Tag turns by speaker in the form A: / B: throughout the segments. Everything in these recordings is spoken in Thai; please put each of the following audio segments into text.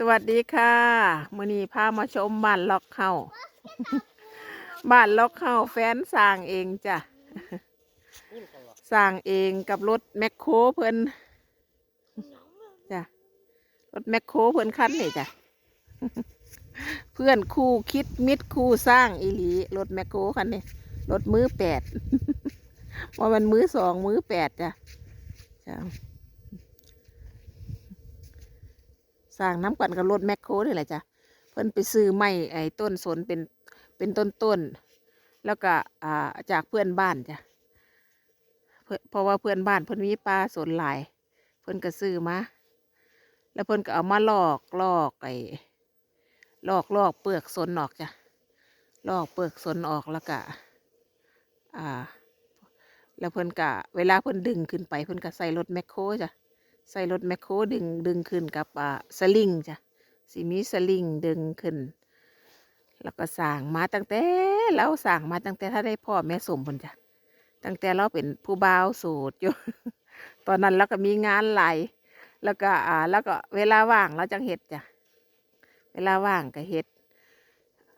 A: สวัสดีค่ะมือนี้พามาชมบ้านล็อกเฮาบ้านล็อกเฮาแฟนสร้างเองจ้ะสร้างเองกับรถแมคโครเพิ่นจ้ะรถแมคโครเพิ่นคันนี่จ้ะเพื่อนคู่คิดมิตรคู่สร้างอีหลีรถแมคโครคันนี้รถมือแปดว่ามันมือสองมือแปดจ้ะจ้ะ สร้างน้ำกันกับรถแมคโครนี่แหละจ้ะเพิ่นไปซื้อไม้ไอ้ต้นสนเป็นเป็นต้นต้นๆแล้วก็อ่าจากเพื่อนบ้านจ้ะเพเพราะว่าเพื่อนบ้านเพิ่นมีปลาสนหลาย เพิ่นก็ซื้อมาแล้วเพิ่นก็เอามาลอกลอกไอ้ลอกลอกเปลือกสนออกจ้ะลอกเปลือกสนออกแล้วก็อ่า แล้วเพิ่นก็เวลาเพิ่นดึงขึ้นไปเพิ่นก็ใส่รถแมคโครจ้ะ ใส่รถแมคโครดึงดึงขึ้นกับอ่าสลิงจ้ะสีมีสลิงดึงขึ้น แล้วก็สั่งมาตั้งแต่แล้วสั่งมาตั้งแต่ถ้าได้พ่อแม่สมพุ่นจ้ะตั้งแต่เราเป็นผู้บ่าวโสูตรอยู่ ตอนนั้นเราก็มีงานหลายแล้วก็อ่าแล้วก็เวลาว่างเราจังเฮ็ดจ้ะเวลาว่างก็เฮ็ด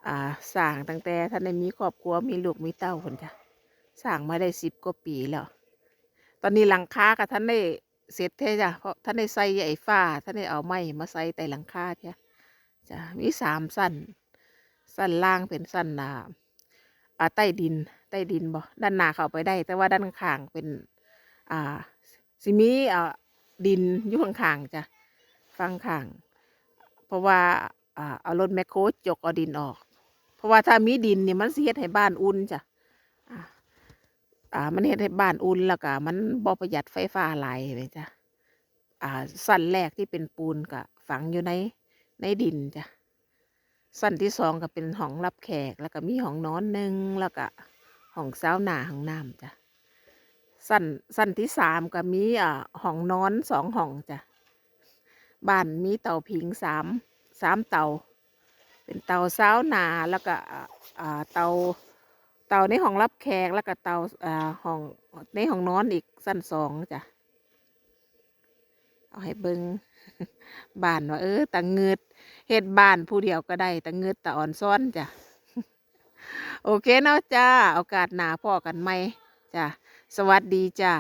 A: อ่าสั่งตั้งแต่ท่านได้มีครอบครัวมีลูกมีเต้าพุ่นจ้ะสั่งมาได้สิบกว่าปีแล้ว ตอนนี้หลังคากับท่านได้ เสร็จเท่จ้ะเพราะท่านได้ใส่ไอ้ฝ้าท่านได้เอาไม้มาใส่แต่หลังคาเท่จ้ะมีสามสั้น สั้นล่างเป็นสั้นอ่าอ่าใต้ดินใต้ดินบ่ด้านหน้าเข้าไปได้ แต่ว่าด้านข้างเป็น อ่าสิมีอ่าดินอยู่ข้างๆจ้ะฟังข้าง เพราะว่าอ่าเอารถแมคโครจกเอาดินออก เพราะว่าถ้ามีดินเนี่ยมันสิเฮ็ดให้บ้านอุ่นจ้ะ อ่า มันเฮ็ดให้บ้านอุ่นแล้วก็มันบ่ประหยัดไฟฟ้าหลายเลยจ้ะ อ่า สั้นแรกที่เป็นปูนก็ฝังอยู่ในในดินจ้ะ สั้นที่สองก็เป็นห้องรับแขก แล้วก็มีห้องนอนหนึ่งแล้วก็ห้องซาวนาห้องน้ำจ้ะ สั้นสั้นที่สามก็มีอ่าห้องนอนสองห้องจ้ะ บ้านมีเตาผิงสามสามเตา เป็นเตาซาวนาแล้วก็อ่าอ่าเตา เตาในห้องรับแขกแล้วก็เตาอ่าห้องในห้องนอนอีกสั้นสองจ้ะเอาให้เบิงบ้านว่าเออตะเงืดเฮ็ดบ้านผู้เดียวก็ได้ตะเงืดตะอ่อนซ้อนจ้ะโอเคเนาะจ้าโอกาสหนาพ่อกันไหมจ้ะสวัสดีจ้า